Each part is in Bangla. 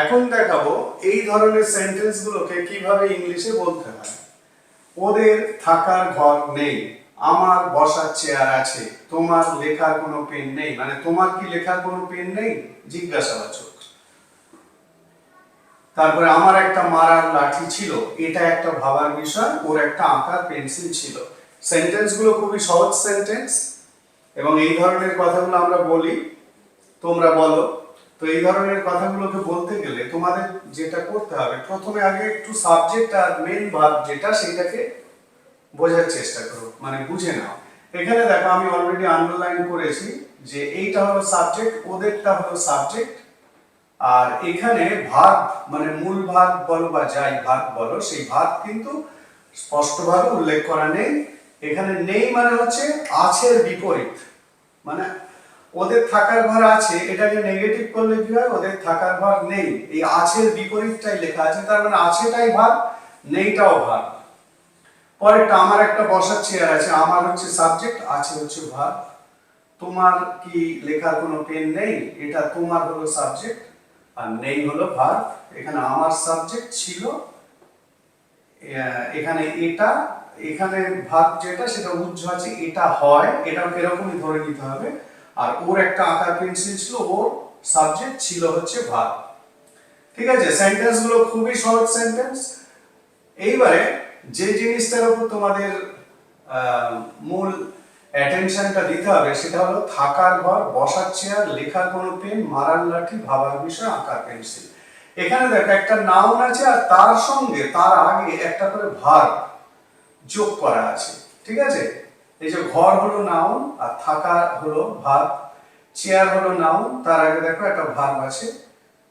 এখন দেখাবো এই ধরনের সেন্টেন্স গুলোকে কীভাবে ইংলিশে বলতে হয়। ওদের থাকার ঘর নেই, আমার বসার চেয়ার আছে, তোমার লেখার কোনো পেন নেই মানে তোমার কি লেখার কোনো পেন নেই? জিজ্ঞাসাবাচক তারপরে আমার একটা মারার লাঠি ছিল, এটা একটা ভাবার বিষয়, ওর একটা আঁকার পেন্সিল ছিল। সেন্টেন্সগুলো খুবই সহজ সেন্টেন্স এবং এই ধরনের কথাগুলো আমরা বলি, তোমরা বলো। তো এই ধরনের কথাগুলোকে বলতে গেলে তোমাদের যেটা করতে হবে, প্রথমে আগে একটু সাবজেক্ট আর মেন ভাব যেটা সেটাকে বোঝার চেষ্টা করো মানে বুঝে নাও। এখানে দেখো আমি অলরেডি আন্ডারলাইন করেছি যে এইটা হলো সাবজেক্ট ওদেরটা হলো সাবজেক্ট আর এখানে ভাগ মানে মূল ভাগ বলো বা যাই ভাগ বলো, সেই ভাগ কিন্তু স্পষ্টভাবে উল্লেখ করা নেই। এখানে নেই মানে হচ্ছে আছের বিপরীত মানে ওদের থাকার ঘর আছে, এটাকে নেগেটিভ করলে কি হয়? ওদের থাকার ঘর নেই। এই আছের বিপরীতটাই লেখা আছে, তার মানে আছেটাই ভাগ নেইটাও ভাগ পরেরটা, আমার একটা বসার চেয়ার আছে, আমার হচ্ছে সাবজেক্ট আছে হচ্ছে ভাগ তোমার কি লেখার কোনো পেন নেই? এটা তোমার হলো সাবজেক্ট আর নেই হলো ভাগ এখানে আমার সাবজেক্ট ছিল এখানে এটা, এখানে ভাগ যেটা, সেটা উজ্জ আছে, এটা হয় এটা এরকমই ধরে নিতে হবে। আর ওর একটা আঁকার পেন্সিল ছিল, ওর সাবজেক্ট ছিল হচ্ছে ভাগ ঠিক আছে? সেন্টেন্সগুলো খুবই সহজ সেন্টেন্স এইবারে যে জিনিসটার উপর তোমাদের মূল অ্যাটেনশনটা দিতে হবে সেটা হলো থাকার ঘর, বসার চেয়ার লেখার কোনো পেন মারার লাঠি, ভাবার বিষয়, আঁকার পেন্সিল এখানে দেখো, একটা নাউন আছে আর তার সঙ্গে তার আগে একটা করে ভার যোগ করা আছে। ঠিক আছে? এই যে ঘর হলো নাউন আর থাকা হলো ভাব চেয়ার হলো নাউন তার আগে দেখো একটা ভার্ব আছে।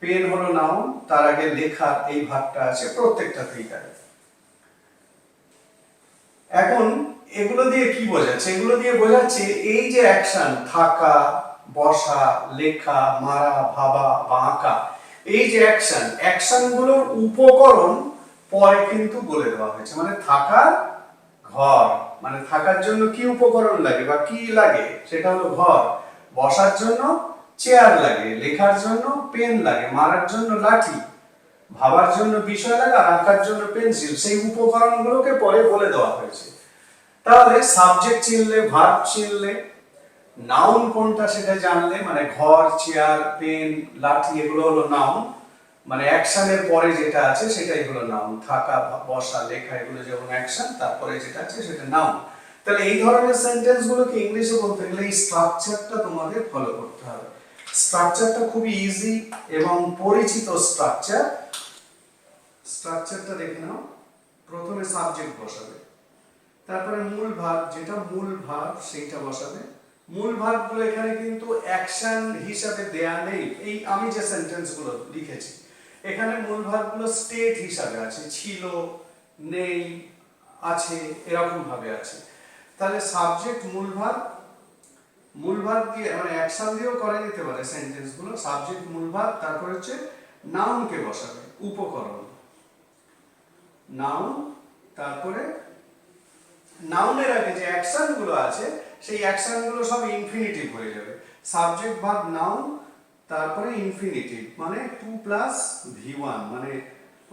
পেন হলো নাউন তার আগে লেখার এই ভাগটা আছে প্রত্যেকটাতেই তাই এখন এগুলো দিয়ে কি বোঝাচ্ছে? এগুলো দিয়ে বোঝাচ্ছে এই যে অ্যাকশন থাকা, বসা, লেখা, মারা, ভাবা বা আঁকা, এই যে অ্যাকশন অ্যাকশনগুলোর উপকরণ পরে কিন্তু বলে দেওয়া হয়েছে। মানে থাকার ঘর। মানে থাকার জন্য কি উপকরণ লাগে বা কি লাগে? সেটা হলো ঘর। বসার জন্য চেয়ার লাগে, লেখার জন্য পেন লাগে, মারার জন্য লাঠি, ভাবার জন্য বিষয় লাগে, আর আঁকার জন্য পেন্সিল, সেই উপকরণগুলোকে পরে বলে দেওয়া হয়েছে। তাহলে সাবজেক্ট চিনলে ভার্ব চিনলে নাউন কোনটা সেটা জানলে মানে ঘর চেয়ার পেন লাঠি, এগুলো হলো নাউন মানে অ্যাকশনের পরে যেটা আছে সেটাই হলো নাউন থাকা, বসা, লেখা, এগুলো যেমন অ্যাকশন, তারপরে যেটা আছে সেটা নাউন তাহলে এই ধরনের সেন্টেন্স গুলোকে ইংলিশে বলতে গেলে এই স্ট্রাকচারটা তোমাদের ফলো করতে হবে। স্ট্রাকচারটা খুবই ইজি এবং পরিচিত স্ট্রাকচার স্ট্রাকচারটা দেখে নাও। প্রথমে সাবজেক্ট বসাবে। তারপরে মূল ভাব যেটা মূল ভাব সেইটা বসাবে। মূল ভাবগুলো এখানে কিন্তু অ্যাকশন হিসাবে দেয়া নেই। এই আমি যে সেন্টেন্সগুলো লিখেছি এখানে মূল ভাবগুলো স্টেট হিসাবে আছে, ছিল, নেই, আছে এরকম ভাবে আছে। তাহলে সাবজেক্ট মূল ভাব মূল ভাব দিয়ে মানে অ্যাকশন দিয়েও করা যেতে পারে সেন্টেন্সগুলো সাবজেক্ট মূল ভাব তারপর হচ্ছে নাউনকে বসাবে, উপকরণ। নাউন তারপরে নাউনের আগে যে অ্যাকশনগুলো আছে, সেই অ্যাকশনগুলো সব ইনফিনিটিভ হয়ে যাবে। সাবজেক্ট ভাব নাউন তারপরে ইনফিনিটিভ মানে টু প্লাস ভি ওয়ান মানে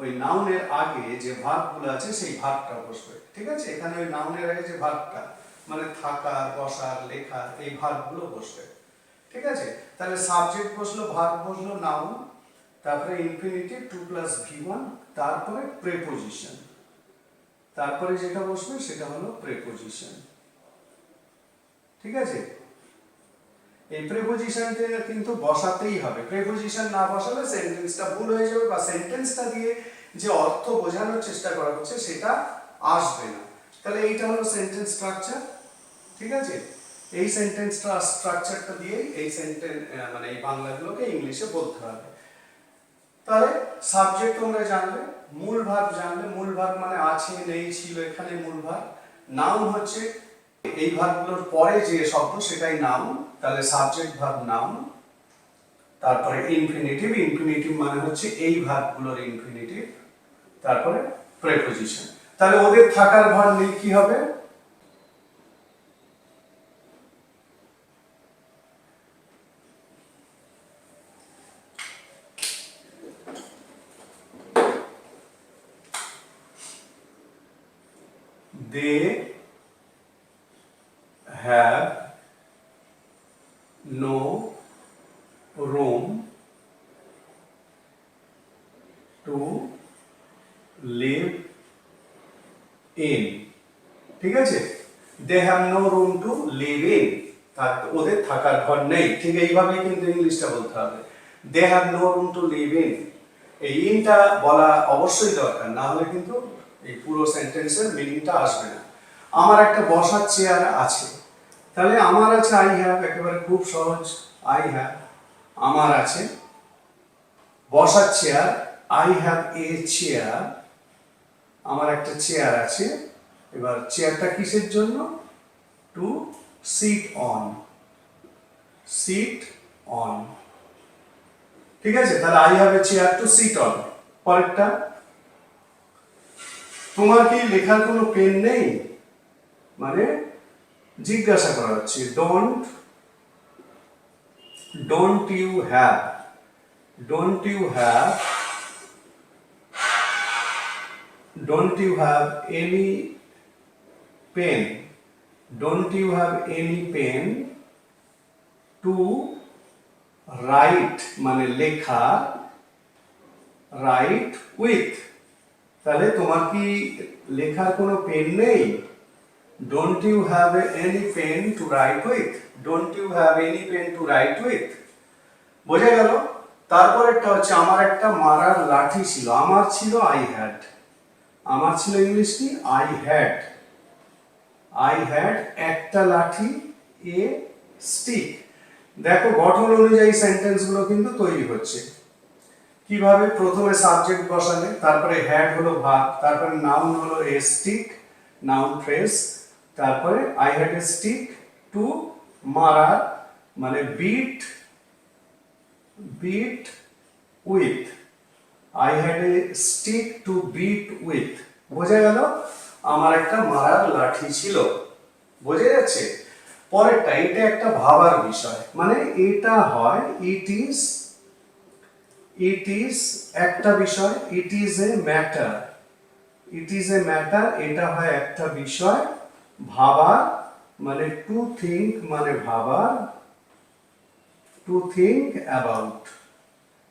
ওই নাউনের আগে যে ভাবগুলো আছে সেই ভাবটা বসবে, ঠিক আছে? এখানে ওই নাউনের আগে যে ভাবটা মানে থাকার, বসার, লেখার, এই ভাবগুলো বসবে, ঠিক আছে? তাহলে সাবজেক্ট বসল ভাব বসল নাউন তারপরে infinitive to plus V one তারপরে প্রেপোজিশন তারপরে যেটা বসবে সেটা হলো প্রেপোজিশন ঠিক আছে? এই প্রেপোজিশনটা কিন্তু বসাতেই হবে। প্রেপোজিশন না বসালে সেন্টেন্সটা ভুল হয়ে যাবে বা সেন্টেন্সটা দিয়ে যে অর্থ বোঝানোর চেষ্টা করা হচ্ছে সেটা আসবে না। তাহলে এইটা হলো সেন্টেন্স স্ট্রাকচার ঠিক আছে? এই সেন্টেন্স স্ট্রাকচারটা দিয়েই এই সেন্টেন্স মানে এই বাংলাগুলোকে ইংলিশে বলতে হবে। তাহলে সাবজেক্ট তোমরা জানলে, মূল ভাব জানলে, মূল ভাব মানে আছে, নেই, ছিল, এখানে মূল ভাব নাউন হচ্ছে এই ভাগগুলোর পরে যে শব্দ, সেটাই নাম তাহলে সাবজেক্ট ভাগ নাম তারপরে ইনফিনিটিভ ইনফিনিটিভ মানে হচ্ছে এই ভাগগুলোর ইনফিনিটিভ তারপরে প্রেপোজিশন তাহলে ওদের থাকার ভার নেই কি হবে? They লিভ ইন ঠিক আছে? They have no room to live in ওদের থাকার ঘর নেই। ঠিক এইভাবেই কিন্তু ইংলিশটা বলতে হবে। They have no room to live in এই ইনটা বলা অবশ্যই দরকার, না হলে কিন্তু এই পুরো সেন্টেন্সের মিনিংটা আসবে না। আমার একটা বসার চেয়ার আছে। তাহলে আমার আছে আই হ্যাভ একেবারে খুব সহজ। আই হ্যাভ আমার আছে। বসার chair I have a chair আমার একটা চেয়ার আছে। এবার চেয়ারটা কিসের জন্য? To sit on sit on ঠিক আছে? তাহলে I have a chair to sit on পরেরটা। তোমার কি লেখার কোনো পেন নেই? মানে জিজ্ঞাসা করা হচ্ছে don't don't you have don't you have don't you have any pen don't you have any pen to write মানে লেখা, write with? তাহলে তোমার কি লেখার কোনো পেন নেই? Don't you have any pen to write with don't you have any pen to write with বোঝা গেল? তারপরেরটা হচ্ছে, আমার একটা মারার লাঠি ছিল, আমার ছিল আই হ্যাড আমার ছিল ইংলিশ কি? আই হ্যাড আই হ্যাড একটা লাঠি এ স্টিক দেখো, গঠন অনুযায়ী সেন্টেন্সগুলো কিন্তু তৈরি হচ্ছে। কীভাবে? প্রথমে সাবজেক্ট বসালে, তারপরে হ্যাড হলো ভাব তারপরে নাউন হলো এ স্টিক নাউন ফ্রেজ তারপরে I had a stick to মারা মানে beat beat with I had a stick to beat with বোঝা গেল? আমার একটা মারার লাঠি ছিল। বোঝা যাচ্ছে? পরেরটা, এটা একটা ভাবার বিষয়। মানে এটা হয় ইট ইজ ইট ইজ একটা বিষয় it is a matter it is a matter এটা হয় একটা বিষয়, ভাবার মানে টু থিঙ্ক মানে ভাবার টু থিঙ্ক অ্যাবাউট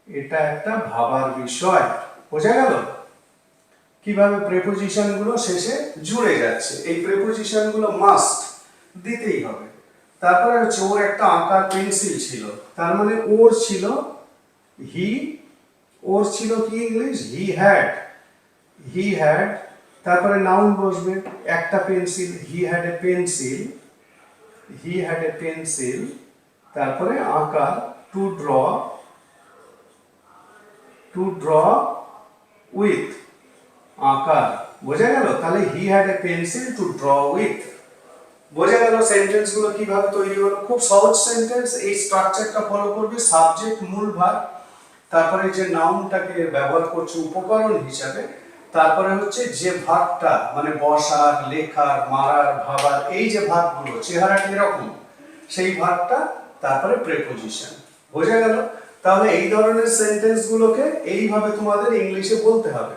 এটা একটা ভাবার বিষয়। বোঝা গেল? কীভাবে প্রেপোজিশনগুলো শেষে জুড়ে যাচ্ছে? এই প্রেপোজিশনগুলো মাস্ট দিতেই হবে। তারপরে হচ্ছে ওর একটা আঁকার পেন্সিল ছিল। তার মানে ওর ছিল হি ওর ছিল কি English he had he had তারপরে নাউন বসবে, একটা pencil he had a pencil he had a pencil তারপরে আঁকা to draw to draw with আঁকা বোঝা গেল? তাহলে he had a pencil to draw with বোঝা গেল সেন্টেন্সগুলো কীভাবে তৈরি হলো? খুব সহজ সেন্টেন্স এই স্ট্রাকচারটা ফলো করবে সাবজেক্ট মূল ভাগ, তারপরে যে নাউনটাকে ব্যবহার করছে উপকরণ হিসাবে, তারপরে হচ্ছে যে ভাগটা মানে বসার, লেখার, মারার, ভাবার, এই যে ভাগগুলো চেহারাটা এরকম সেই ভাগটা, তারপরে প্রেপোজিশন বোঝা গেল? তাহলে এই ধরনের সেন্টেন্স গুলোকে এইভাবে তোমাদের ইংলিশে বলতে হবে।